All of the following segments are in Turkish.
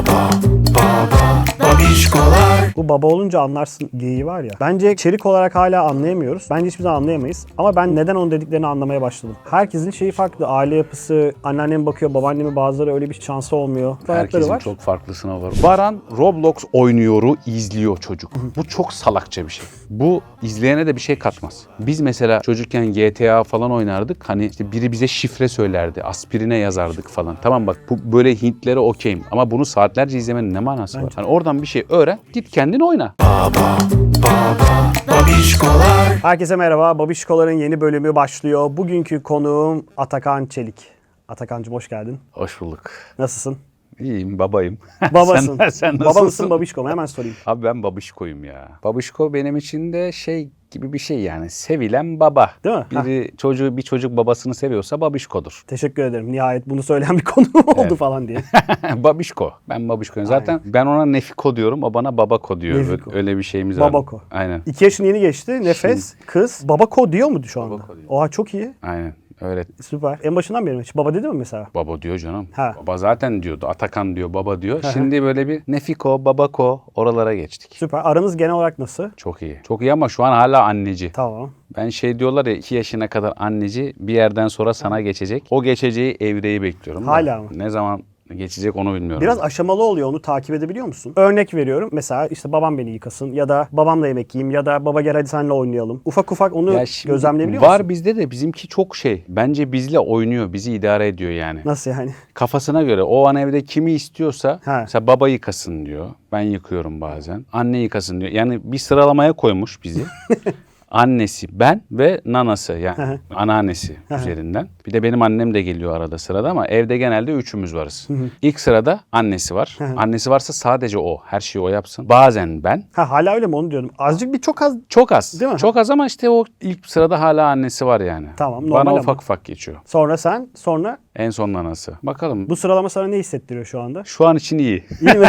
Baba, baba, babişkolar. Bu baba olunca anlarsın geyiği var ya. Bence içerik olarak hala anlayamıyoruz. Bence hiçbir zaman anlayamayız. Ama ben neden onun dediklerini anlamaya başladım. Herkesin şeyi farklı. Aile yapısı, anneannem bakıyor, babaannemi bazıları öyle bir şansı olmuyor. Herkesin var. çok farklı sınavı var. Baran Roblox oynuyoru izliyor çocuk. Bu çok salakça bir şey. Bu izleyene de bir şey katmaz. Biz mesela çocukken GTA falan oynardık. Hani işte biri bize şifre söylerdi. Aspirine yazardık falan. Tamam bak bu böyle Hintlere okeyim. Ama bunu saatlerce izlemenin ne manası var? Hani oradan bir şey öğren. Git kendin oyna. Baba, baba, babişkolar. Herkese merhaba. Babişkoların yeni bölümü başlıyor. Bugünkü konuğum Atakan Çelik. Atakan'cığım hoş geldin. Hoş bulduk. Nasılsın? İyiyim babayım. Babasın. sen, sen Baba nasılsın? mısın babişko mu? Hemen sorayım. Abi ben babişkoyum ya. Babişko benim için de şey gibi bir şey yani. Sevilen baba. Değil mi? Biri çocuğu bir çocuk babasını seviyorsa babişkodur. Teşekkür ederim. Nihayet bunu söyleyen bir konu oldu Evet. falan diye. babişko. Ben babişkoyum. Zaten ben ona Nefiko diyorum. O bana babako diyor. Nefiko. Öyle bir şeyimiz var. Babako. Aynen. İki yaşını yeni geçti. Nefes, kız. Babako diyor mu şu anda? Babako diyor. Oha çok iyi. Aynen. Öyle. Süper. En başından beri mi? Baba dedi mi mesela? Baba diyor canım. Ha. Baba zaten diyordu. Atakan diyor, baba diyor. Şimdi böyle bir Nefiko, babako oralara geçtik. Süper. Aranız genel olarak nasıl? Çok iyi. Çok iyi ama şu an hala anneci. Tamam. Ben şey diyorlar ya 2 yaşına kadar anneci bir yerden sonra sana geçecek. O geçeceği evreyi bekliyorum. Hala mı? Ne zaman geçecek onu bilmiyorum. Biraz aşamalı oluyor onu takip edebiliyor musun? Örnek veriyorum. Mesela işte babam beni yıkasın ya da babamla yemek yiyeyim ya da baba gel hadi seninle oynayalım. Ufak ufak onu Ya şimdi gözlemleyebiliyor var musun? bizde de bizimki çok şey. Bence bizle oynuyor, bizi idare ediyor yani. Nasıl yani? Kafasına göre o an evde kimi istiyorsa Ha. mesela baba yıkasın diyor. Ben yıkıyorum bazen. Anne yıkasın diyor. Yani bir sıralamaya koymuş bizi. Annesi, ben ve nanası yani anneannesi üzerinden. Bir de benim annem de geliyor arada sırada ama evde genelde üçümüz varız. İlk sırada annesi var. annesi varsa sadece o. Her şeyi o yapsın. Bazen ben. Ha hala öyle mi onu diyorum. Azıcık bir çok az. Çok az. Değil mi? Çok az ama işte o ilk sırada hala annesi var yani. Tamam, normal Bana ama. ufak ufak geçiyor. Sonra sen sonra En son nanası. Bakalım. bu sıralama sana ne hissettiriyor şu anda? Şu an için iyi. İyi mi?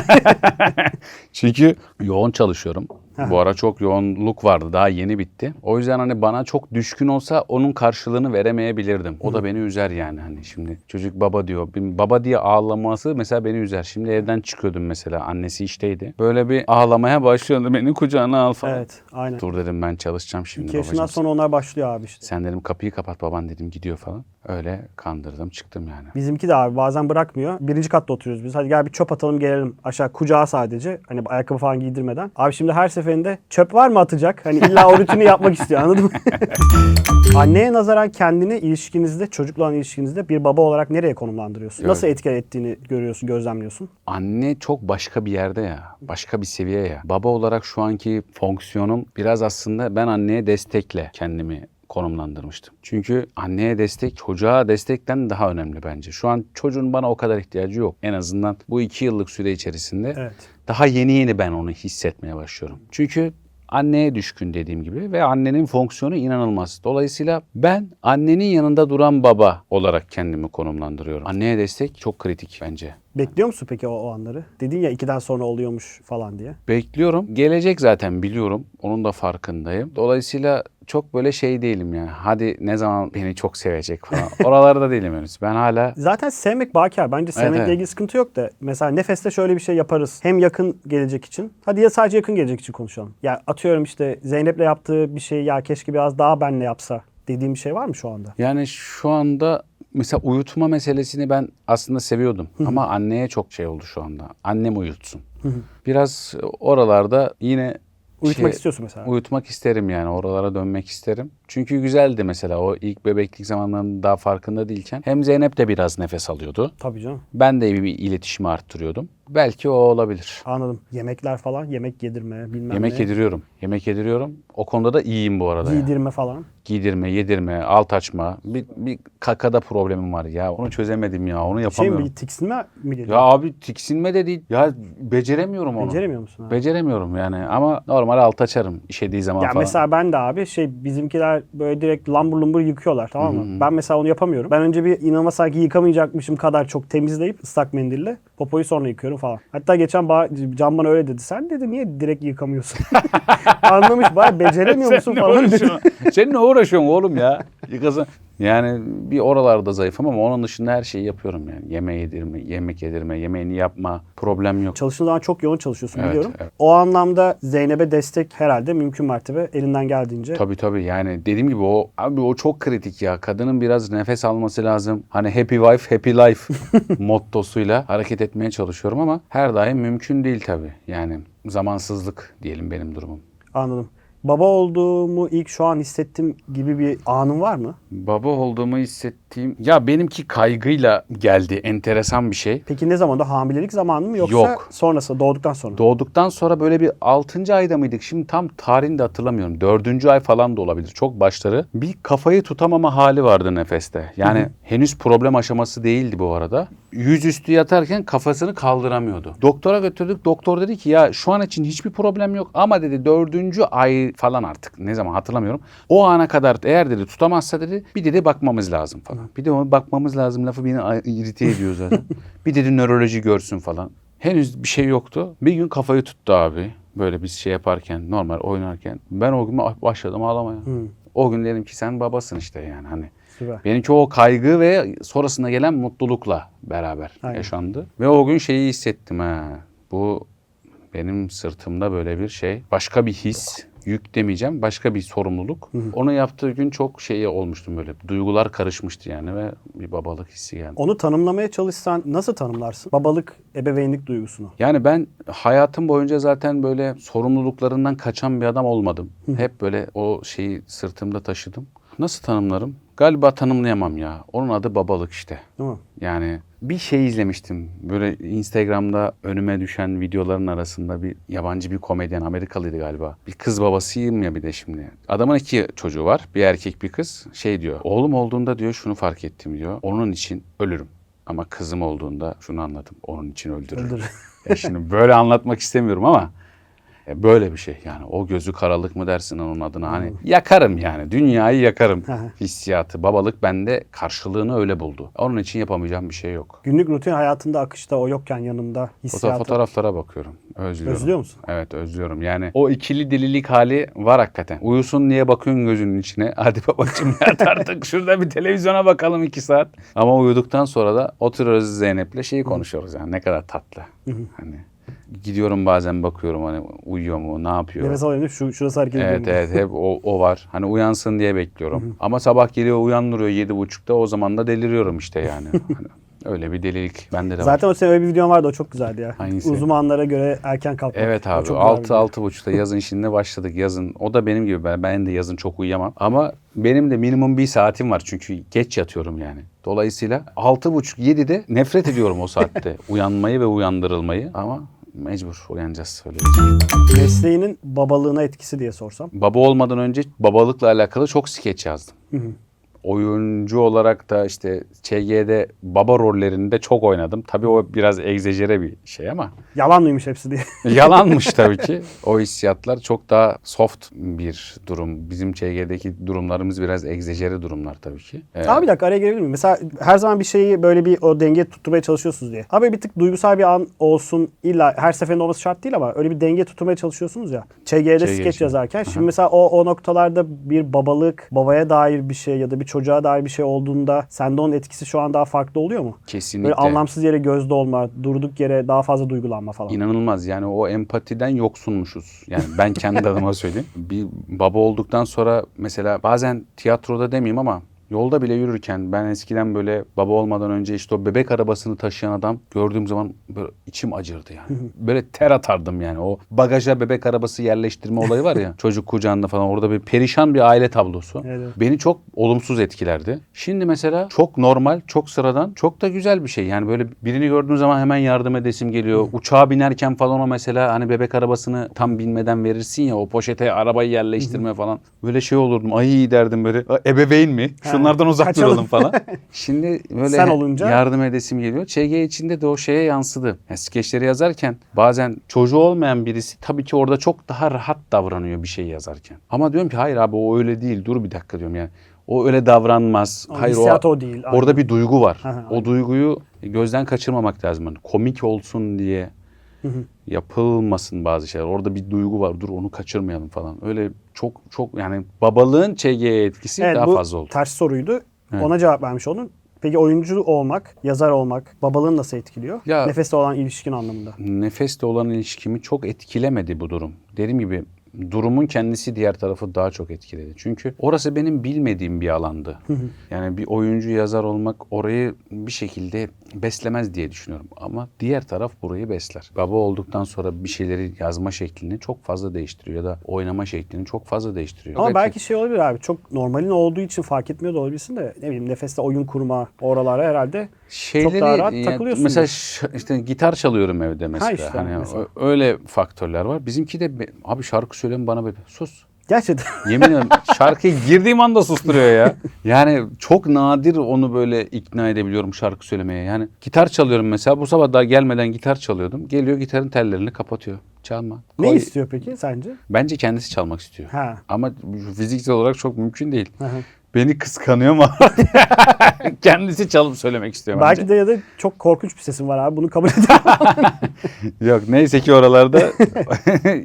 Çünkü yoğun çalışıyorum. Bu ara çok yoğunluk vardı. Daha yeni bitti. O yüzden hani bana çok düşkün olsa onun karşılığını veremeyebilirdim. O da beni üzer yani hani şimdi çocuk baba diyor. Baba diye ağlaması mesela beni üzer. Şimdi evden çıkıyordum mesela. Annesi işteydi. Böyle bir ağlamaya başlıyordu. Beni kucağına al falan. evet aynen. Dur dedim ben çalışacağım şimdi İki yaşından babacığım. sonra onlar başlıyor abi işte. Sen dedim kapıyı kapat baban dedim gidiyor falan. Öyle kandırdım çıktım yani. Bizimki de abi bazen bırakmıyor. Birinci katta oturuyoruz biz. Hadi gel bir çöp atalım gelelim aşağı kucağa sadece. Hani ayakkabı falan giydirmeden. Abi şimdi her seferinde çöp var mı atacak? Hani illa o rutini yapmak istiyor anladın mı? Anneye nazaran kendini ilişkinizde, çocukla olan ilişkinizde bir baba olarak nereye konumlandırıyorsun? Nasıl etki ettiğini görüyorsun, gözlemliyorsun? Anne çok başka bir yerde ya. Başka bir seviye ya. Baba olarak şu anki fonksiyonum biraz aslında ben anneye destekle kendimi konumlandırmıştım. Çünkü anneye destek çocuğa destekten daha önemli bence. Şu an çocuğun bana o kadar ihtiyacı yok. En azından bu iki yıllık süre içerisinde Evet. daha yeni yeni ben onu hissetmeye başlıyorum. Çünkü anneye düşkün dediğim gibi ve annenin fonksiyonu inanılmaz. Dolayısıyla ben annenin yanında duran baba olarak kendimi konumlandırıyorum. Anneye destek çok kritik bence. Bekliyor musun peki o, o anları? Dedin ya ikiden sonra oluyormuş falan diye. Bekliyorum. Gelecek zaten biliyorum. Onun da farkındayım. Dolayısıyla çok böyle şey değilim yani. Hadi ne zaman beni çok sevecek falan. Oralarda değilim henüz. Ben hala Zaten sevmek bakar. Bence sevmekle evet. ilgili sıkıntı yok da. Mesela nefeste şöyle bir şey yaparız. Hem yakın gelecek için. Hadi ya sadece yakın gelecek için konuşalım. Ya atıyorum işte Zeynep'le yaptığı bir şey ya keşke biraz daha benle yapsa dediğim bir şey var mı şu anda? yani şu anda mesela uyutma meselesini ben aslında seviyordum. Ama anneye çok şey oldu şu anda. Annem uyutsun. Biraz oralarda yine Uyutmak şey- istiyorsun mesela. Uyutmak isterim yani oralara dönmek isterim. Çünkü güzeldi mesela o ilk bebeklik zamanlarında daha farkında değilken. Hem Zeynep de biraz nefes alıyordu. Tabii canım. Ben de bir iletişimi arttırıyordum. Belki o olabilir. Anladım. Yemekler falan, yemek yedirme, bilmem Yemek ne. yediriyorum. Yemek yediriyorum. O konuda da iyiyim bu arada. yani. Giydirme falan. Giydirme, yedirme, alt açma. Bir, bir kakada problemim var ya. Onu çözemedim ya. Onu Şey yapamıyorum. mi, tiksinme mi geliyor? ya abi tiksinme de değil. Ya beceremiyorum onu. Beceremiyor musun? abi? Beceremiyorum yani. Ama normal alt açarım işediği zaman Ya falan. mesela ben de abi şey bizimkiler böyle direkt lambur lumbur yıkıyorlar tamam mı? Ben mesela onu yapamıyorum. Ben önce bir inanılmaz sanki yıkamayacakmışım kadar çok temizleyip ıslak mendille Popoyu sonra yıkıyorum falan. Hatta geçen Can bana öyle dedi. Sen dedi niye direkt yıkamıyorsun? Anlamış baya beceremiyor musun falan dedi. Sen ne uğraşıyorsun oğlum ya? Yıkasın. Yani bir oralarda zayıfım ama onun dışında her şeyi yapıyorum yani. Yeme yedirme, yemek yedirme, yemeğini yapma. Problem yok. Çalıştığın zaman çok yoğun çalışıyorsun Evet, biliyorum. evet. O anlamda Zeynep'e destek herhalde mümkün mertebe elinden geldiğince. Tabii tabii yani dediğim gibi o abi o çok kritik ya. Kadının biraz nefes alması lazım. Hani happy wife happy life mottosuyla hareket etmeye çalışıyorum ama her daim mümkün değil tabii. Yani zamansızlık diyelim benim durumum. Anladım. Baba olduğumu ilk şu an hissettim gibi bir anın var mı? Baba olduğumu hissettiğim ya benimki kaygıyla geldi enteresan bir şey. Peki ne zamanda? Hamilelik zamanı mı yoksa Yok. sonrası doğduktan sonra? Doğduktan sonra böyle bir 6. ayda mıydık? Şimdi tam tarihini de hatırlamıyorum. 4. ay falan da olabilir. Çok başları. Bir kafayı tutamama hali vardı nefeste. Yani henüz problem aşaması değildi bu arada. Yüzüstü yatarken kafasını kaldıramıyordu. Doktora götürdük. Doktor dedi ki ya şu an için hiçbir problem yok ama dedi 4. ay falan artık ne zaman hatırlamıyorum. O ana kadar eğer dedi tutamazsa dedi bir dedi bakmamız lazım falan. Bir de o bakmamız lazım lafı beni irite ediyor zaten. bir dedi nöroloji görsün falan. Henüz bir şey yoktu. Bir gün kafayı tuttu abi. Böyle bir şey yaparken, normal oynarken. Ben o gün başladım ağlamaya. O gün dedim ki sen babasın işte yani hani. Süper. Benimki o kaygı ve sonrasında gelen mutlulukla beraber Aynen. yaşandı. Ve o gün şeyi hissettim ha. Bu benim sırtımda böyle bir şey. Başka bir his. Yük demeyeceğim. Başka bir sorumluluk. Onu yaptığı gün çok şeyi olmuştum böyle. Duygular karışmıştı yani ve bir babalık hissi geldi. Onu tanımlamaya çalışsan nasıl tanımlarsın? Babalık, ebeveynlik duygusunu. Yani ben hayatım boyunca zaten böyle sorumluluklarından kaçan bir adam olmadım. Hep böyle o şeyi sırtımda taşıdım. Nasıl tanımlarım? Galiba tanımlayamam ya. Onun adı babalık işte. Değil mi? Yani bir şey izlemiştim. Böyle Instagram'da önüme düşen videoların arasında bir yabancı bir komedyen Amerikalıydı galiba. Bir kız babasıyım ya bir de şimdi. Adamın iki çocuğu var. Bir erkek bir kız. Şey diyor. Oğlum olduğunda diyor şunu fark ettim diyor. Onun için ölürüm. Ama kızım olduğunda şunu anladım. Onun için öldürürüm. Ya şimdi böyle anlatmak istemiyorum ama e, böyle bir şey yani o gözü karalık mı dersin onun adına hani yakarım yani dünyayı yakarım hissiyatı babalık bende karşılığını öyle buldu. Onun için yapamayacağım bir şey yok. Günlük rutin hayatında akışta o yokken yanında Foto hissiyatı. fotoğraflara bakıyorum. Özlüyorum. Özlüyor musun? Evet özlüyorum. Yani o ikili delilik hali var hakikaten. Uyusun diye bakıyorsun gözünün içine. Hadi babacığım yat artık şurada bir televizyona bakalım iki saat. Ama uyuduktan sonra da oturuyoruz Zeynep'le şeyi konuşuyoruz yani ne kadar tatlı. Hani gidiyorum bazen bakıyorum hani uyuyor mu ne yapıyor. Nefes alayım deyip şu, şurası hareket ediyor. Evet evet hep o, o var. Hani uyansın diye bekliyorum. Ama sabah geliyor uyandırıyor yedi buçukta o zaman da deliriyorum işte yani. Hani öyle bir delilik bende de var. Zaten o senin öyle bir videon vardı o çok güzeldi ya. Hangisi? Uzmanlara göre erken kalkmak. Evet abi çok güzel bir 6 video. altı buçukta yazın şimdi başladık yazın. O da benim gibi ben, ben de yazın çok uyuyamam. Ama benim de minimum bir saatim var çünkü geç yatıyorum yani. Dolayısıyla altı buçuk yedide nefret ediyorum o saatte. Uyanmayı ve uyandırılmayı ama mecbur uyanacağız söyleyeceğim. Mesleğinin babalığına etkisi diye sorsam. Baba olmadan önce babalıkla alakalı çok skeç yazdım. Oyuncu olarak da işte ÇG'de baba rollerinde çok oynadım. Tabii o biraz egzajere bir şey ama Yalan mıymış hepsi diye. yalanmış tabii ki. O hissiyatlar çok daha soft bir durum. Bizim ÇG'deki durumlarımız biraz egzajere durumlar tabii ki. Ee, Abi bir dakika araya girebilir miyim? Mesela her zaman bir şeyi böyle bir o denge tutturmaya çalışıyorsunuz diye. Abi bir tık duygusal bir an olsun illa her seferinde olması şart değil ama öyle bir denge tutturmaya çalışıyorsunuz ya. ÇG'de ÇG skeç yazarken şimdi mesela o, o noktalarda bir babalık, babaya dair bir şey ya da bir çocuğa dair bir şey olduğunda sende onun etkisi şu an daha farklı oluyor mu? kesinlikle. Böyle anlamsız yere gözde olma, durduk yere daha fazla duygulanma falan. İnanılmaz yani o empatiden yoksunmuşuz. Yani ben kendi adıma söyleyeyim. Bir baba olduktan sonra mesela bazen tiyatroda demeyeyim ama yolda bile yürürken ben eskiden böyle baba olmadan önce işte o bebek arabasını taşıyan adam gördüğüm zaman böyle içim acırdı yani. Böyle ter atardım yani. O bagaja bebek arabası yerleştirme olayı var ya çocuk kucağında falan orada bir perişan bir aile tablosu. Evet. Beni çok olumsuz etkilerdi. Şimdi mesela çok normal, çok sıradan, çok da güzel bir şey. Yani böyle birini gördüğün zaman hemen yardım edesim geliyor. Uçağa binerken falan o mesela hani bebek arabasını tam binmeden verirsin ya o poşete arabayı yerleştirme falan. Böyle şey olurdum. Ay derdim böyle. "Aa, Ebeveyn mi? Şunlardan uzak kaçalım." duralım falan. Şimdi böyle Sen olunca- yardım edesim geliyor. ÇG içinde de o şeye yansıdı. Yani skeçleri yazarken bazen çocuğu olmayan birisi tabii ki orada çok daha rahat davranıyor bir şey yazarken. Ama diyorum ki hayır abi o öyle değil. Dur bir dakika diyorum yani. O öyle davranmaz. Ama Hayır o, o değil, Orada aynen. bir duygu var. Hı hı, o duyguyu gözden kaçırmamak lazım. Hani komik olsun diye yapılmasın bazı şeyler. Orada bir duygu var. Dur onu kaçırmayalım falan. Öyle çok çok yani babalığın ÇG'ye etkisi Evet daha bu fazla oldu. ters soruydu. Evet. Ona cevap vermiş oldun. Peki oyuncu olmak, yazar olmak babalığını nasıl etkiliyor? Ya- Nefesle olan ilişkin anlamında. Nefesle olan ilişkimi çok etkilemedi bu durum. Dediğim gibi durumun kendisi diğer tarafı daha çok etkiledi. Çünkü orası benim bilmediğim bir alandı. yani bir oyuncu yazar olmak orayı bir şekilde beslemez diye düşünüyorum. Ama diğer taraf burayı besler. Baba olduktan sonra bir şeyleri yazma şeklini çok fazla değiştiriyor ya da oynama şeklini çok fazla değiştiriyor. Ama belki şey olabilir abi. Çok normalin olduğu için fark etmiyor da olabilirsin de ne bileyim nefeste oyun kurma oralara herhalde şeyleri çok daha rahat yani takılıyorsundur. mesela işte gitar çalıyorum evde mesela. işte hani mesela. öyle faktörler var. Bizimki de abi şarkı söyleme bana be sus. Gerçekten Yemin ederim şarkıya girdiğim anda susturuyor ya. Yani çok nadir onu böyle ikna edebiliyorum şarkı söylemeye. Yani gitar çalıyorum mesela. Bu sabah daha gelmeden gitar çalıyordum. Geliyor gitarın tellerini kapatıyor. Çalma. ne Koy. istiyor peki sence? Bence kendisi çalmak istiyor. Ha. Ama fiziksel olarak çok mümkün değil. Hı hı. Beni kıskanıyor mu? kendisi çalıp söylemek istiyor bence. Belki de ya da çok korkunç bir sesin var abi. Bunu kabul edemem. Yok neyse ki oralarda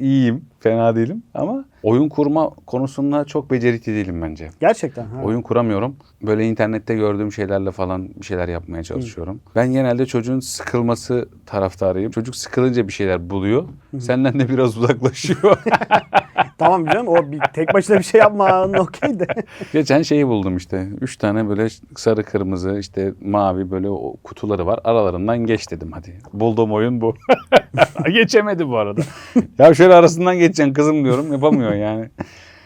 iyiyim. Fena değilim. Ama oyun kurma konusunda çok becerikli değilim bence. Gerçekten. Ha. Oyun kuramıyorum. Böyle internette gördüğüm şeylerle falan bir şeyler yapmaya çalışıyorum. Ben genelde çocuğun sıkılması taraftarıyım. Çocuk sıkılınca bir şeyler buluyor. Senden de biraz uzaklaşıyor. Tamam canım o bir, tek başına bir şey yapma okey de. Geçen şeyi buldum işte. Üç tane böyle sarı kırmızı işte mavi böyle o kutuları var. Aralarından geç dedim hadi. Bulduğum oyun bu. Geçemedi bu arada. ya şöyle arasından geçeceksin kızım diyorum. Yapamıyor yani.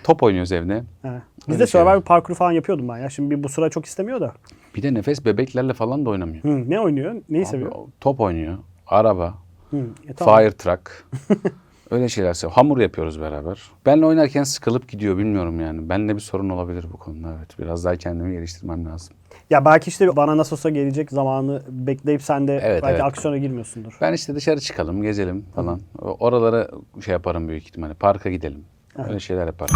Top oynuyoruz evde. Ha. Biz Öyle de Survivor parkuru falan yapıyordum ben ya. Şimdi bir bu sıra çok istemiyor da. Bir de nefes bebeklerle falan da oynamıyor. Hı, ne oynuyor? Neyi Abi, seviyor? top oynuyor. Araba. Hı, e, tamam. Fire truck. Öyle şeyler seviyor. Hamur yapıyoruz beraber. Benle oynarken sıkılıp gidiyor bilmiyorum yani. Benle bir sorun olabilir bu konuda evet. Biraz daha kendimi geliştirmem lazım. Ya belki işte bana nasıl olsa gelecek zamanı bekleyip sen de Evet, belki evet. aksiyona girmiyorsundur. Ben işte dışarı çıkalım, gezelim falan. Oralara şey yaparım büyük ihtimalle. Parka gidelim. Öyle şeyler yaparım.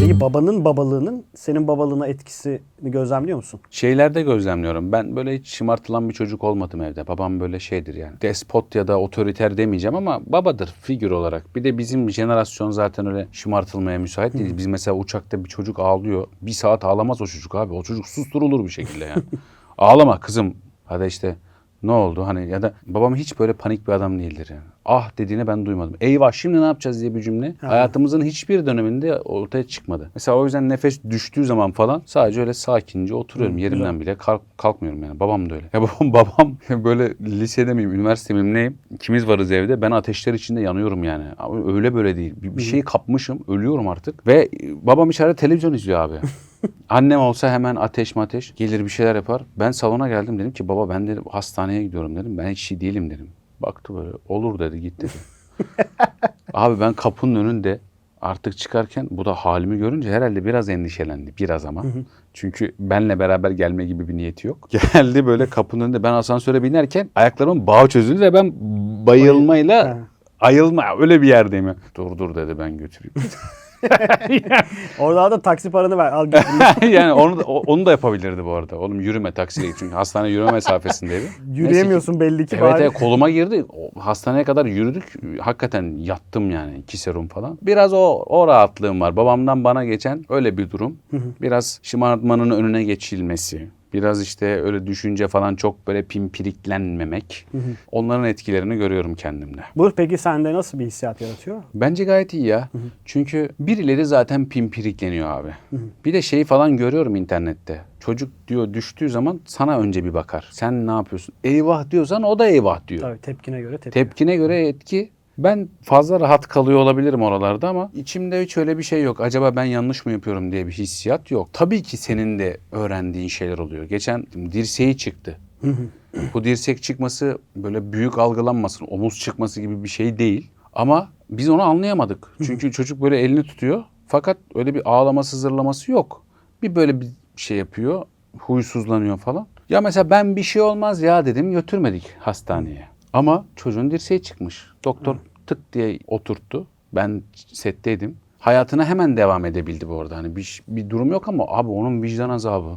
Peki babanın babalığının senin babalığına etkisini gözlemliyor musun? Şeylerde gözlemliyorum. Ben böyle hiç şımartılan bir çocuk olmadım evde. Babam böyle şeydir yani. Despot ya da otoriter demeyeceğim ama babadır figür olarak. Bir de bizim jenerasyon zaten öyle şımartılmaya müsait değil. Biz mesela uçakta bir çocuk ağlıyor. Bir saat ağlamaz o çocuk abi. O çocuk susturulur bir şekilde yani. Ağlama kızım. Hadi işte ne oldu hani ya da babam hiç böyle panik bir adam değildir yani. Ah dediğini ben duymadım. Eyvah şimdi ne yapacağız diye bir cümle hayatımızın hiçbir döneminde ortaya çıkmadı. Mesela o yüzden nefes düştüğü zaman falan sadece öyle sakince oturuyorum. Yerimden bile kalk, kalkmıyorum yani. Babam da öyle. Ya babam babam böyle lisede miyim, üniversite miyim neyim? İkimiz varız evde. Ben ateşler içinde yanıyorum yani. Ama öyle böyle değil. Bir, bir şeyi kapmışım. Ölüyorum artık. Ve babam içeride televizyon izliyor abi. Annem olsa hemen ateş ateş gelir bir şeyler yapar. Ben salona geldim dedim ki baba ben dedim hastaneye gidiyorum dedim. Ben hiç şey değilim dedim. Baktı böyle olur dedi git dedi. Abi ben kapının önünde artık çıkarken bu da halimi görünce herhalde biraz endişelendi. Biraz ama. Çünkü benle beraber gelme gibi bir niyeti yok. Geldi böyle kapının önünde ben asansöre binerken ayaklarımın bağı çözüldü ve ben bayılmayla Ha. ayılma öyle bir yerdeyim. Dur dur dedi ben götüreyim. Orada da taksi paranı ver. Al git. yani onu da, onu da yapabilirdi bu arada. Oğlum yürüme taksiyle git. Çünkü hastane yürüme mesafesindeydi. Yürüyemiyorsun belli ki. Evet, bari. evet koluma girdi. O, hastaneye kadar yürüdük. Hakikaten yattım yani iki serum falan. Biraz o, o rahatlığım var. Babamdan bana geçen öyle bir durum. Biraz şımartmanın önüne geçilmesi. Biraz işte öyle düşünce falan çok böyle pimpiriklenmemek. Onların etkilerini görüyorum kendimde. Bu peki sende nasıl bir hissiyat yaratıyor? Bence gayet iyi ya. Çünkü birileri zaten pimpirikleniyor abi. Bir de şeyi falan görüyorum internette. Çocuk diyor düştüğü zaman sana önce bir bakar. Sen ne yapıyorsun? Eyvah diyorsan o da eyvah diyor. Tabii tepkine göre tepki. Tepkine göre etki. Ben fazla rahat kalıyor olabilirim oralarda ama içimde hiç öyle bir şey yok. Acaba ben yanlış mı yapıyorum diye bir hissiyat yok. Tabii ki senin de öğrendiğin şeyler oluyor. Geçen dirseği çıktı. Bu dirsek çıkması böyle büyük algılanmasın, omuz çıkması gibi bir şey değil. Ama biz onu anlayamadık. Çünkü çocuk böyle elini tutuyor. Fakat öyle bir ağlaması, zırlaması yok. Bir böyle bir şey yapıyor, huysuzlanıyor falan. Ya mesela ben bir şey olmaz ya dedim götürmedik hastaneye. Ama çocuğun dirseği çıkmış. Doktor tık diye oturttu. Ben setteydim. hayatına hemen devam edebildi bu arada. Hani bir, bir durum yok ama abi onun vicdan azabı.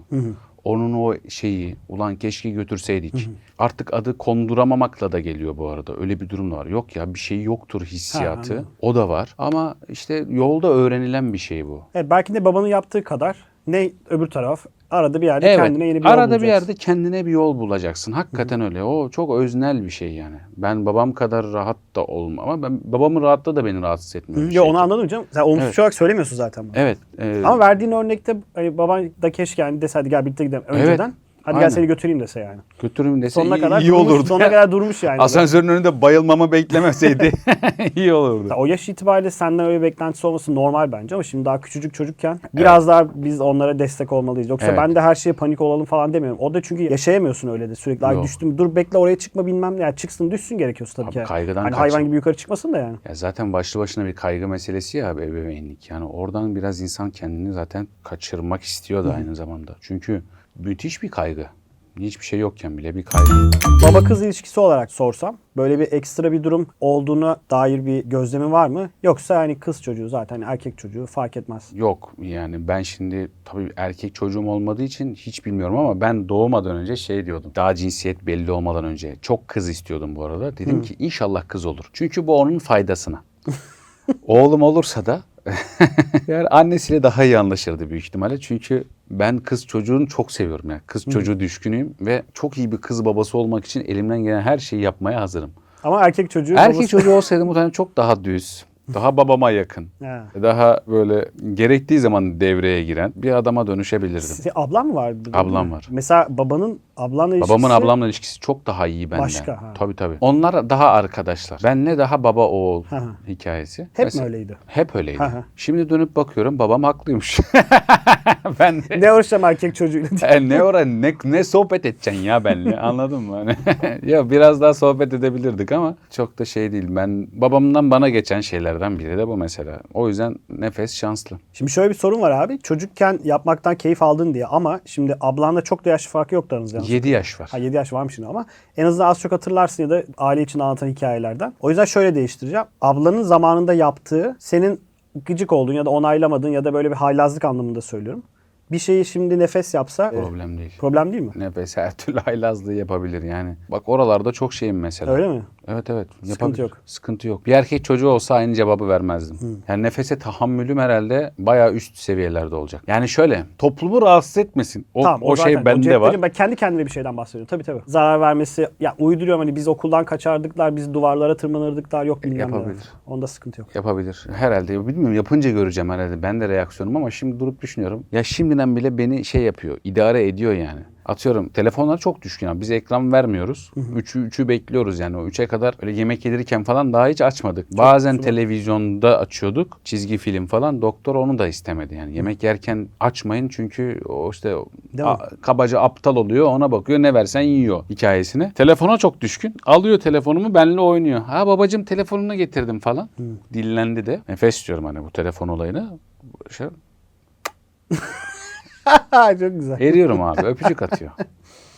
Onun o şeyi ulan keşke götürseydik. Artık adı konduramamakla da geliyor bu arada. Öyle bir durum var. Yok ya bir şey yoktur hissiyatı. anladım. o da var. Ama işte yolda öğrenilen bir şey bu. Evet, belki de babanın yaptığı kadar ne öbür taraf arada bir yerde Evet. kendine yeni bir yol arada bir yerde kendine bir yol bulacaksın. Hakikaten öyle. O çok öznel bir şey yani. Ben babam kadar rahat da olmam ama ben babamın rahatlığı da beni rahatsız etmiyor. Hı, şey. onu anladım canım. Sen olumsuz Evet. olarak söylemiyorsun zaten bunu. Evet. e, Ama verdiğin örnekte hani baban da keşke yani deseydi gel birlikte gidelim önceden. Hadi aynen. gel seni götüreyim dese yani. götürüm dese Sonuna iyi, kadar iyi durmuş, olurdu. Sonuna kadar durmuş yani. Asansörün önünde bayılmamı beklemeseydi iyi olurdu. O yaş itibariyle senden öyle beklentisi olması normal bence ama şimdi daha küçücük çocukken biraz daha biz onlara destek olmalıyız. Yoksa Evet. ben de her şeye panik olalım falan demiyorum. O da çünkü yaşayamıyorsun öyle de sürekli. Ay düştüm dur bekle oraya çıkma bilmem ne. Yani çıksın düşsün gerekiyorsa tabii Abi ki. kaygıdan hani hayvan gibi yukarı çıkmasın da yani. Ya zaten başlı başına bir kaygı meselesi ya ebeveynlik. Yani oradan biraz insan kendini zaten kaçırmak istiyor da aynı zamanda. Çünkü müthiş bir kaygı. Hiçbir şey yokken bile bir kaygı. Baba kız ilişkisi olarak sorsam böyle bir ekstra bir durum olduğuna dair bir gözlemin var mı? Yoksa hani kız çocuğu zaten erkek çocuğu fark etmez. Yok yani ben şimdi tabii erkek çocuğum olmadığı için hiç bilmiyorum ama ben doğmadan önce şey diyordum. Daha cinsiyet belli olmadan önce çok kız istiyordum bu arada. Dedim ki inşallah kız olur. Çünkü bu onun faydasına. Oğlum olursa da yani annesiyle daha iyi anlaşırdı büyük ihtimalle. Çünkü ben kız çocuğunu çok seviyorum yani. Kız çocuğu düşkünüyüm ve çok iyi bir kız babası olmak için elimden gelen her şeyi yapmaya hazırım. Ama erkek çocuğu Erkek babası- çocuğu olsaydı muhtemelen çok daha düz, daha babama yakın, Ha. daha böyle gerektiği zaman devreye giren bir adama dönüşebilirdim. Senin ablan mı var? Ablam var. Mesela babanın ablanla ilişkisi... Babamın ablamla ilişkisi çok daha iyi benden. Başka, ha. Tabii tabii. Onlar daha arkadaşlar. Benle daha baba oğul Ha, hikayesi. Hep Mesela- mi öyleydi? Hep öyleydi. Ha, ha. Şimdi dönüp bakıyorum babam haklıymış. ben de Ne uğraşacağım erkek çocuğuyla diye. E, ne ora ne, ne sohbet edeceksin ya benimle anladın mı? Hani, ya biraz daha sohbet edebilirdik ama çok da şey değil. Ben babamdan bana geçen şeylerden biri de bu mesela. O yüzden nefes şanslı. Şimdi şöyle bir sorun var abi. Çocukken yapmaktan keyif aldın diye ama şimdi ablanla çok da yaş farkı yoktu aranızda. Yalnız. 7 yaş var. Ha 7 yaş varmış şimdi ama en azından az çok hatırlarsın ya da aile için anlatan hikayelerden. O yüzden şöyle değiştireceğim. Ablanın zamanında yaptığı senin gıcık olduğun ya da onaylamadığın ya da böyle bir haylazlık anlamında söylüyorum. Bir şeyi şimdi nefes yapsa e, Problem değil. problem değil mi? Nefes her türlü haylazlığı yapabilir yani. Bak oralarda çok şeyim mesela. Öyle mi? Evet evet. Sıkıntı yapabilir. yok. Sıkıntı yok. Bir erkek çocuğu olsa aynı cevabı vermezdim. Yani nefese tahammülüm herhalde bayağı üst seviyelerde olacak. Yani şöyle toplumu rahatsız etmesin. O, tamam, o, şey zaten- bende cepte var. Ben kendi kendime bir şeyden bahsediyorum. Tabii tabii. Zarar vermesi ya uyduruyorum hani biz okuldan kaçardıklar, biz duvarlara tırmanırdıklar yok bilmem ne. Yapabilir. Onda sıkıntı yok. Yapabilir. Herhalde. Bilmiyorum yapınca göreceğim herhalde. Ben de reaksiyonum ama şimdi durup düşünüyorum. Ya şimdiden bile beni şey yapıyor. idare ediyor yani. Atıyorum telefonlar çok düşkün abi. Biz ekran vermiyoruz. Üçü, üçü bekliyoruz yani. O üçe kadar öyle yemek yedirken falan daha hiç açmadık. Bazen televizyonda açıyorduk. Çizgi film falan. Doktor onu da istemedi yani. Yemek yerken açmayın çünkü o işte a- kabaca aptal oluyor. Ona bakıyor ne versen yiyor hikayesini. Telefona çok düşkün. Alıyor telefonumu benimle oynuyor. Ha babacığım telefonunu getirdim falan. Dillendi de. Nefes diyorum hani bu telefon olayını. Şey, çok güzel. eriyorum abi. Öpücük atıyor.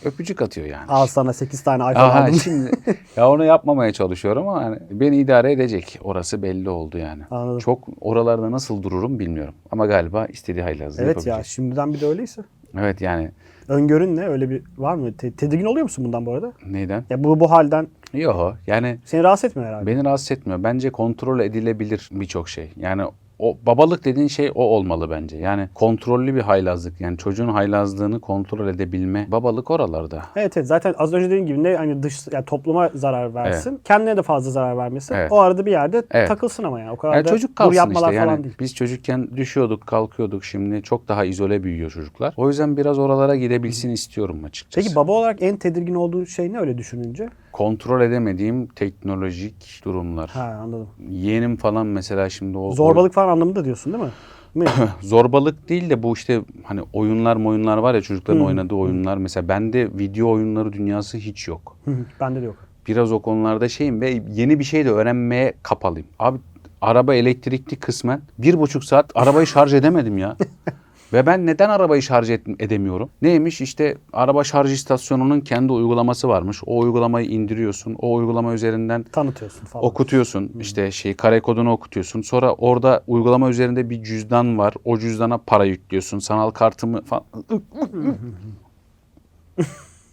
Öpücük atıyor yani. Al sana 8 tane iPhone Aha, aldım. şimdi ya onu yapmamaya çalışıyorum ama hani beni idare edecek. Orası belli oldu yani. Anladım. Çok oralarda nasıl dururum bilmiyorum. Ama galiba istediği haylazlığı Evet ya yapabilecek. şimdiden bir de öyleyse. Evet yani Öngörün ne? Öyle bir var mı? Te- tedirgin oluyor musun bundan bu arada? neyden? Ya bu bu halden Yok yani seni rahatsız etmiyor herhalde. Beni rahatsız etmiyor. Bence kontrol edilebilir birçok şey. Yani o babalık dediğin şey o olmalı bence. Yani kontrollü bir haylazlık. Yani çocuğun haylazlığını kontrol edebilme. Babalık oralarda. Evet evet zaten az önce dediğim gibi ne hani dış yani topluma zarar versin. Kendine de fazla zarar vermesin. Evet. O arada bir yerde Evet. takılsın ama yani o kadar Yani da çocuk kalsın yapmalar işte. falan Yani değil. biz çocukken düşüyorduk, kalkıyorduk. Şimdi çok daha izole büyüyor çocuklar. O yüzden biraz oralara gidebilsin istiyorum açıkçası. Peki baba olarak en tedirgin olduğu şey ne öyle düşününce? Kontrol edemediğim teknolojik durumlar. Ha anladım. Yeğenim falan mesela şimdi o Zorbalık falan anlamında diyorsun değil mi? Zorbalık değil de bu işte hani oyunlar oyunlar var ya çocukların oynadığı oyunlar. Mesela bende video oyunları dünyası hiç yok. Hı hı, Bende de yok. Biraz o konularda şeyim ve yeni bir şey de öğrenmeye kapalıyım. Abi araba elektrikli kısmen bir buçuk saat arabayı şarj edemedim ya. Ve ben neden arabayı şarj et- edemiyorum? Neymiş işte araba şarj istasyonunun kendi uygulaması varmış. O uygulamayı indiriyorsun. O uygulama üzerinden Tanıtıyorsun falan. okutuyorsun. İşte şey kare kodunu okutuyorsun. Sonra orada uygulama üzerinde bir cüzdan var. O cüzdana para yüklüyorsun. Sanal kartımı falan.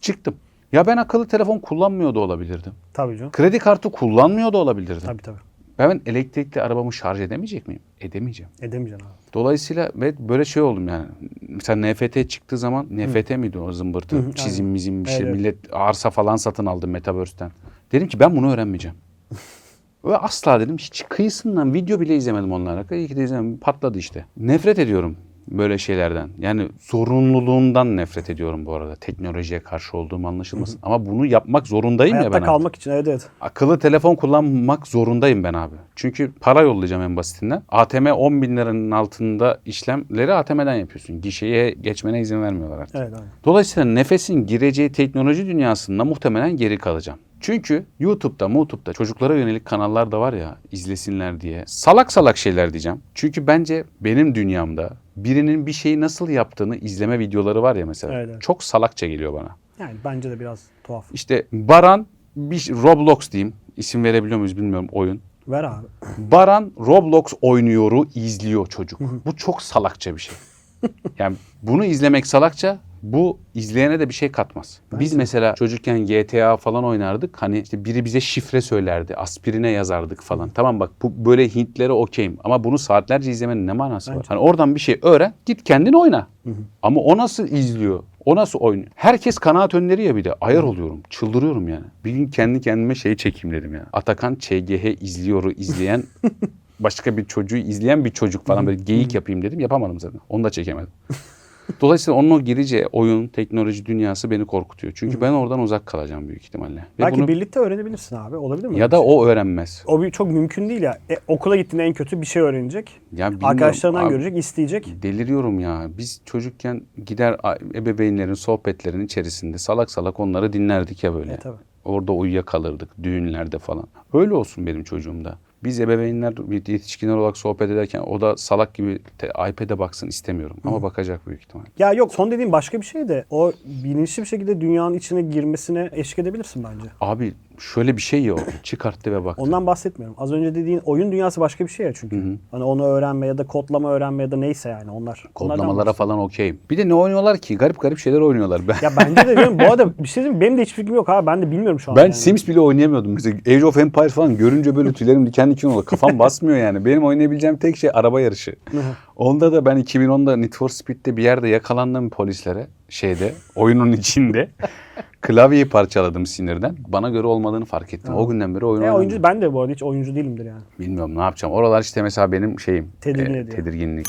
Çıktım. Ya ben akıllı telefon kullanmıyor da olabilirdim. Tabii canım. Kredi kartı kullanmıyor da olabilirdim. Tabii tabii. Ben elektrikli arabamı şarj edemeyecek miyim? Edemeyeceğim. Edemeyeceksin abi. Dolayısıyla böyle şey oldum yani. Mesela NFT çıktığı zaman NFT miydi o zımbırtı? Hı hı, Çizim mizim bir şey. Evet. Millet arsa falan satın aldı Metaverse'ten. Dedim ki ben bunu öğrenmeyeceğim. Ve asla dedim hiç kıyısından video bile izlemedim onlarla. İyi ki de izlemedim. Patladı işte. Nefret ediyorum böyle şeylerden. Yani zorunluluğundan nefret ediyorum bu arada. Teknolojiye karşı olduğum anlaşılmasın. Ama bunu yapmak zorundayım ya Hayatta ben artık. kalmak için evet evet. Akıllı telefon kullanmak zorundayım ben abi. Çünkü para yollayacağım en basitinden. ATM 10 bin liranın altında işlemleri ATM'den yapıyorsun. Gişeye geçmene izin vermiyorlar artık. Evet aynen. Dolayısıyla nefesin gireceği teknoloji dünyasında muhtemelen geri kalacağım. Çünkü YouTube'da, YouTube'da çocuklara yönelik kanallar da var ya izlesinler diye. Salak salak şeyler diyeceğim. Çünkü bence benim dünyamda birinin bir şeyi nasıl yaptığını izleme videoları var ya mesela. Evet. Çok salakça geliyor bana. Yani bence de biraz tuhaf. İşte Baran bir Roblox diyeyim. İsim verebiliyor muyuz bilmiyorum oyun. Ver abi. Baran Roblox oynuyoru izliyor çocuk. Bu çok salakça bir şey. Yani bunu izlemek salakça, bu izleyene de bir şey katmaz. Biz mesela çocukken GTA falan oynardık. Hani işte biri bize şifre söylerdi. Aspirine yazardık falan. Tamam bak bu böyle Hintlere okeyim. Ama bunu saatlerce izlemenin ne manası var? Bence. Hani oradan bir şey öğren, git kendin oyna. Ama o nasıl izliyor? O nasıl oynuyor? Herkes kanaat önleri ya bir de. Ayar oluyorum. Çıldırıyorum yani. Bir gün kendi kendime şey çekeyim dedim ya. Atakan ÇGH izliyoru izleyen başka bir çocuğu izleyen bir çocuk falan böyle geyik yapayım dedim. Yapamadım zaten. Onu da çekemedim. Dolayısıyla onun o gireceği oyun, teknoloji dünyası beni korkutuyor. Çünkü ben oradan uzak kalacağım büyük ihtimalle. Ve Belki bunu- birlikte öğrenebilirsin abi. Olabilir mi? ya da o öğrenmez. O bir, çok mümkün değil ya. E, okula gittiğinde en kötü bir şey öğrenecek. Ya Arkadaşlarından abi. görecek, isteyecek. Deliriyorum ya. Biz çocukken gider ebeveynlerin sohbetlerinin içerisinde salak salak onları dinlerdik ya böyle. E, tabii. Orada uyuyakalırdık düğünlerde falan. Öyle olsun benim çocuğumda. Biz ebeveynler yetişkinler olarak sohbet ederken o da salak gibi te- iPad'e baksın istemiyorum. Ama bakacak büyük ihtimal. Ya yok son dediğim başka bir şey de o bilinçli bir şekilde dünyanın içine girmesine eşlik edebilirsin bence. Abi şöyle bir şey o. Çıkarttı ve baktı. Ondan bahsetmiyorum. Az önce dediğin oyun dünyası başka bir şey ya çünkü. Hani onu öğrenme ya da kodlama öğrenme ya da neyse yani onlar. Kodlamalara falan okeyim. Bir de ne oynuyorlar ki? Garip garip şeyler oynuyorlar. Ben, Ya bence de diyorum bu arada bir şey diyeyim benim de hiçbir fikrim yok abi ben de bilmiyorum şu an. ben yani. Sims bile oynayamıyordum. Mesela Age of Empires falan görünce böyle tüylerim diken diken oluyor. Kafam basmıyor yani. Benim oynayabileceğim tek şey araba yarışı. Onda da ben 2010'da Need for Speed'de bir yerde yakalandım polislere. Şeyde, oyunun içinde. Klavyeyi parçaladım sinirden. Bana göre olmadığını fark ettim. O günden beri oyun E, oyuncu ben de bu arada hiç oyuncu değilimdir yani. Bilmiyorum ne yapacağım. Oralar işte mesela benim şeyim. Tedirgin e, ediyor. tedirginlik.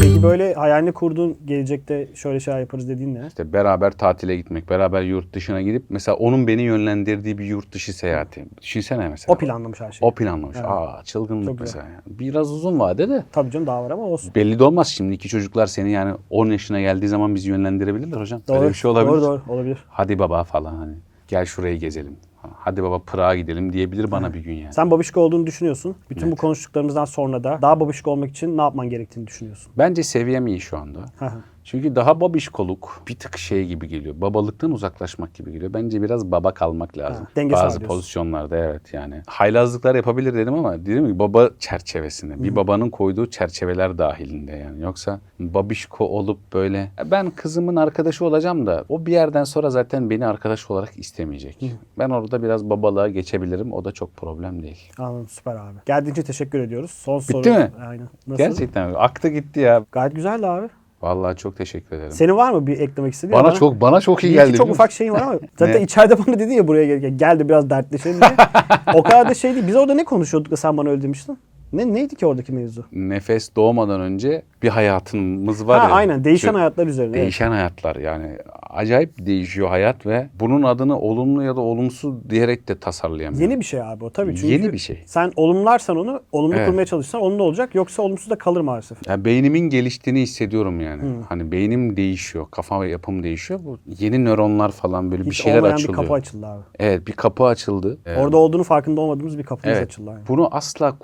Peki böyle hayalini kurduğun gelecekte şöyle şey yaparız dediğin ne? İşte beraber tatile gitmek, beraber yurt dışına gidip mesela onun beni yönlendirdiği bir yurt dışı seyahati. Düşünsene mesela. O planlamış her şeyi. O planlamış. Evet. Aa çılgınlık Çok mesela. yani. Biraz uzun vadede Tabii canım daha var ama olsun. belli de olmaz. Şimdiki çocuklar seni yani 10 yaşına geldiği zaman bizi yönlendirebilirler hocam. Öyle bir şey olabilir. Doğru doğru olabilir. Hadi baba falan hani. Gel şurayı gezelim. Hadi baba Pırağa gidelim diyebilir bana bir gün yani. Sen babişko olduğunu düşünüyorsun. Bütün bu konuştuklarımızdan sonra da daha babişko olmak için ne yapman gerektiğini düşünüyorsun. Bence seviyem iyi şu anda. Hı hı. Çünkü daha babişkoluk bir tık şey gibi geliyor. Babalıktan uzaklaşmak gibi geliyor. Bence biraz baba kalmak lazım. Ha, denge Bazı pozisyonlarda evet yani. Haylazlıklar yapabilir dedim ama dedim ki baba çerçevesinde. Bir babanın koyduğu çerçeveler dahilinde yani. Yoksa babişko olup böyle "Ya ben kızımın arkadaşı olacağım da o bir yerden sonra zaten beni arkadaş olarak istemeyecek. Ben orada biraz babalığa geçebilirim. O da çok problem değil. Anladım süper abi. Geldiğin için teşekkür ediyoruz. Son soru. mi? Aynen. Nasıl? Gerçekten aktı gitti ya. Gayet güzeldi abi. Vallahi çok teşekkür ederim. Senin var mı bir eklemek istediğin? bana çok bana çok iyi geldi. çok ufak şeyin var ama zaten içeride bana dedin ya buraya gelirken gel de biraz dertleşelim diye. o kadar da şey değil. Biz orada ne konuşuyorduk da sen bana öyle demiştin? Ne, neydi ki oradaki mevzu? nefes doğmadan önce bir hayatımız var Ha, ya. aynen değişen Şu- hayatlar üzerine. evet. Değişen hayatlar yani acayip değişiyor hayat ve bunun adını olumlu ya da olumsuz diyerek de tasarlayamıyorum. Yeni bir şey abi o tabii. Çünkü Yeni bir şey. Sen olumlarsan onu, olumlu Evet. kılmaya çalışırsan olumlu olacak. Yoksa olumsuz da kalır maalesef. Yani beynimin geliştiğini hissediyorum yani. Hani beynim değişiyor, kafa ve yapım değişiyor. Bu yeni nöronlar falan böyle bir Hiç şeyler olmayan açılıyor. bir kapı açıldı abi. Evet bir kapı açıldı. Ee, Orada olduğunu farkında olmadığımız bir kapımız Evet. açıldı. Yani. Bunu asla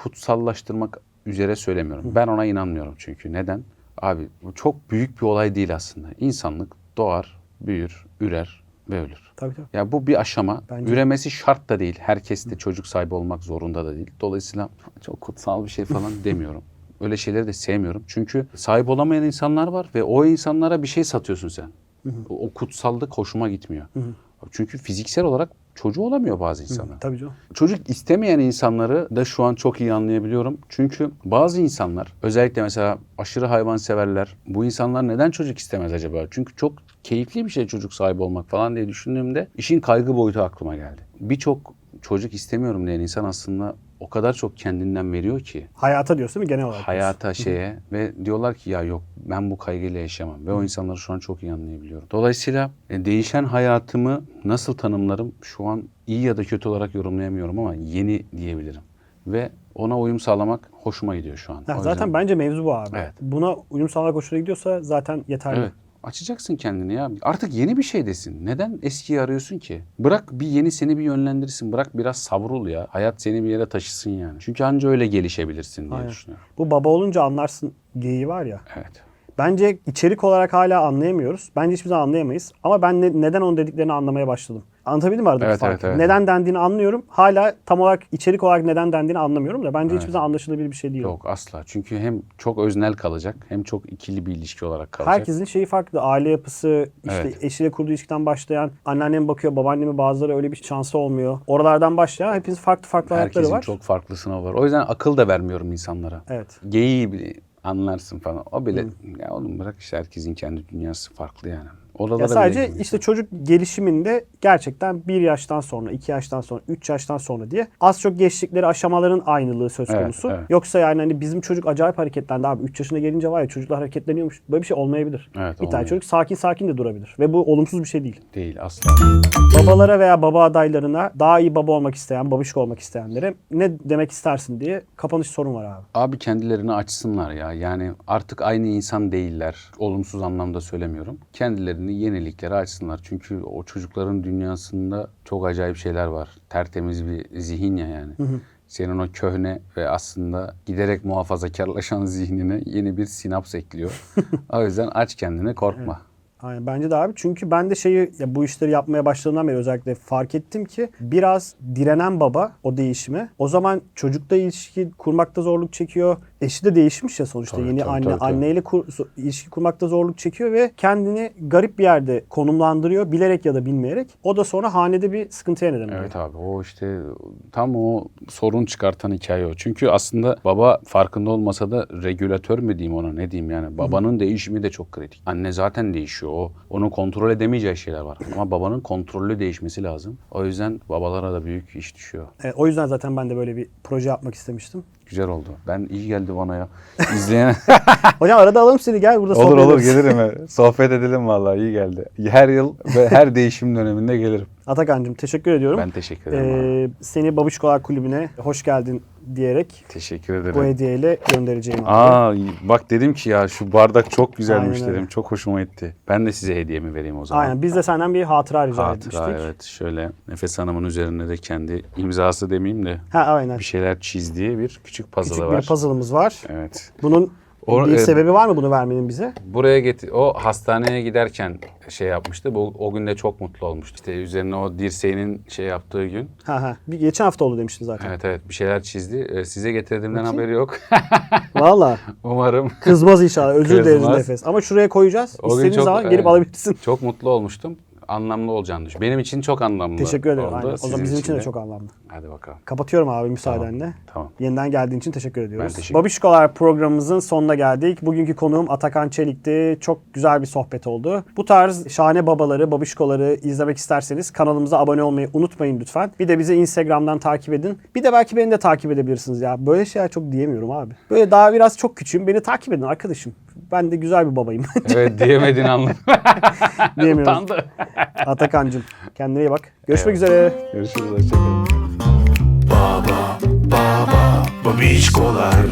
kutsallaştırmak üzere söylemiyorum. Ben ona inanmıyorum çünkü. Neden? Abi bu çok büyük bir olay değil aslında. İnsanlık doğar, büyür, ürer ve ölür. Tabii tabii. Ya bu bir aşama. Bence- Üremesi şart da değil. Herkes de çocuk sahibi olmak zorunda da değil. Dolayısıyla çok kutsal bir şey falan demiyorum. Öyle şeyleri de sevmiyorum. Çünkü sahip olamayan insanlar var ve o insanlara bir şey satıyorsun sen. O kutsallık hoşuma gitmiyor. Çünkü fiziksel olarak çocuğu olamıyor bazı insanlar. Tabii canım. Çocuk istemeyen insanları da şu an çok iyi anlayabiliyorum. Çünkü bazı insanlar özellikle mesela aşırı hayvanseverler bu insanlar neden çocuk istemez acaba? Çünkü çok keyifli bir şey çocuk sahibi olmak falan diye düşündüğümde işin kaygı boyutu aklıma geldi. Birçok çocuk istemiyorum diyen insan aslında o kadar çok kendinden veriyor ki Hayata diyorsun değil mi genel olarak? hayata şeye ve diyorlar ki ya yok ben bu kaygıyla yaşamam ve o insanları şu an çok iyi anlayabiliyorum. Dolayısıyla e, değişen hayatımı nasıl tanımlarım şu an iyi ya da kötü olarak yorumlayamıyorum ama yeni diyebilirim. Ve ona uyum sağlamak hoşuma gidiyor şu an. O zaten yüzden- bence mevzu bu abi. Evet. Buna uyum sağlamak hoşuna gidiyorsa zaten yeterli. Evet. Açacaksın kendini ya. Artık yeni bir şeydesin. Neden eskiyi arıyorsun ki? Bırak bir yeni seni bir yönlendirsin. Bırak biraz savrul ya. Hayat seni bir yere taşısın yani. Çünkü anca öyle gelişebilirsin diye Aynen. düşünüyorum. Bu baba olunca anlarsın geyiği var ya. Evet. Bence içerik olarak hala anlayamıyoruz. Bence hiçbir zaman anlayamayız. Ama ben ne- neden onun dediklerini anlamaya başladım. Anlatabildim mi aradaki Evet, farkı? evet, evet. Neden dendiğini anlıyorum. Hala tam olarak içerik olarak neden dendiğini anlamıyorum da bence hiçbir zaman anlaşılabilir bir şey değil. Yok asla. Çünkü hem çok öznel kalacak hem çok ikili bir ilişki olarak kalacak. Herkesin şeyi farklı. Aile yapısı, işte Evet. eşiyle kurduğu ilişkiden başlayan, anneannem bakıyor, babaannemi bazıları öyle bir şansı olmuyor. Oralardan başlayan hepimizin farklı farklı hayatları Herkesin var. çok farklı sınavı var. O yüzden akıl da vermiyorum insanlara. Evet. Geyiği anlarsın falan. O bile ya oğlum bırak işte herkesin kendi dünyası farklı yani. Oralara Ya sadece işte çocuk gelişiminde gerçekten bir yaştan sonra, iki yaştan sonra, üç yaştan sonra diye az çok geçtikleri aşamaların aynılığı söz konusu. evet. Yoksa yani hani bizim çocuk acayip hareketlendi abi. Üç yaşına gelince var ya çocuklar hareketleniyormuş. Böyle bir şey olmayabilir. Evet, bir tane olmuyor. çocuk sakin sakin de durabilir. Ve bu olumsuz bir şey değil. değil asla. Babalara veya baba adaylarına daha iyi baba olmak isteyen, babişko olmak isteyenlere ne demek istersin diye kapanış sorun var abi. Abi kendilerini açsınlar ya. Yani artık aynı insan değiller. Olumsuz anlamda söylemiyorum. Kendilerini yeniliklere açsınlar. Çünkü o çocukların dünyasında çok acayip şeyler var. Tertemiz bir zihin ya yani. Senin o köhne ve aslında giderek muhafazakarlaşan zihnine yeni bir sinaps ekliyor. o yüzden aç kendini korkma. Aynen bence de abi. Çünkü ben de şeyi ya bu işleri yapmaya başladığımdan beri özellikle fark ettim ki biraz direnen baba o değişime. O zaman çocukla ilişki kurmakta zorluk çekiyor. Eşi de değişmiş ya sonuçta. Tabii, Yeni tabii, anne tabii, tabii. anneyle kur- ilişki kurmakta zorluk çekiyor ve kendini garip bir yerde konumlandırıyor bilerek ya da bilmeyerek. O da sonra hanede bir sıkıntıya neden oluyor. Evet abi o işte tam o sorun çıkartan hikaye o. Çünkü aslında baba farkında olmasa da regülatör mü diyeyim ona ne diyeyim yani. Babanın değişimi de çok kritik. Anne zaten değişiyor. O onu kontrol edemeyeceği şeyler var. Ama babanın kontrollü değişmesi lazım. O yüzden babalara da büyük iş düşüyor. Evet, o yüzden zaten ben de böyle bir proje yapmak istemiştim. Güzel oldu. Ben iyi geldi bana ya. İzleyen Hocam arada alalım seni gel burada olur sohbet olur ederiz. gelirim. Sohbet edelim vallahi iyi geldi. Her yıl ve her değişim döneminde gelirim. Atakan'cığım teşekkür ediyorum. Ben teşekkür ederim abi. Ee, seni Babişkolar Kulübü'ne hoş geldin diyerek Teşekkür ederim. bu hediyeyle göndereceğim abi. Aa bak dedim ki ya şu bardak çok güzelmiş Aynen dedim. Çok hoşuma gitti. Ben de size hediyemi vereyim o zaman. Aynen biz de senden bir hatıra rica Hatıra etmiştik. evet. Şöyle Nefes Hanım'ın üzerinde de kendi imzası demeyeyim de Ha aynen. bir şeyler çizdiği bir küçük puzzle'ı Küçük var. bir puzzle'ımız var. Evet. Bunun O- bir e, sebebi var mı bunu vermenin bize? Buraya getir o hastaneye giderken şey yapmıştı. Bu o gün de çok mutlu olmuştu. İşte üzerine o dirseğinin şey yaptığı gün. Ha ha. Bir, geçen hafta oldu demiştin zaten. Evet evet bir şeyler çizdi. Ee, size getirdiğimden Bakayım. haberi yok. Valla Umarım. kızmaz inşallah. Özür dileriz. Nefes. Ama şuraya koyacağız. O gün İstediğin çok- zaman gelip evet. alabilirsin. Çok mutlu olmuştum. Anlamlı olacağını düşünüyorum. Benim için çok anlamlı Teşekkür ederim. oldu. Aynen. O Sizin zaman bizim için de çok anlamlı. Hadi bakalım. Kapatıyorum abi müsaadenle. Tamam. Yeniden geldiğin için teşekkür ediyoruz. Ben teşekkür Babişkolar programımızın sonuna geldik. Bugünkü konuğum Atakan Çelik'ti. Çok güzel bir sohbet oldu. Bu tarz şahane babaları, babişkoları izlemek isterseniz kanalımıza abone olmayı unutmayın lütfen. Bir de bizi Instagram'dan takip edin. Bir de belki beni de takip edebilirsiniz ya. Böyle şeyler çok diyemiyorum abi. Böyle daha biraz çok küçüğüm. Beni takip edin arkadaşım. Ben de güzel bir babayım. Evet diyemediğini anladım. Diyemiyorum. Utandı. Atakan'cığım kendine iyi bak. Görüşmek üzere. Görüşürüz. Hoşçakalın. Baba, baba, babişkolar.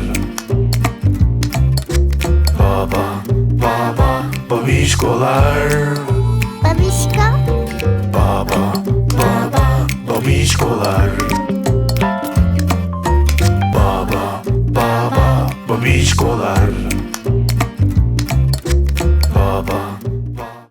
Baba, baba, babişkolar. Babişko, Baba, baba, babişkolar. Baba, baba, babişkolar. Baba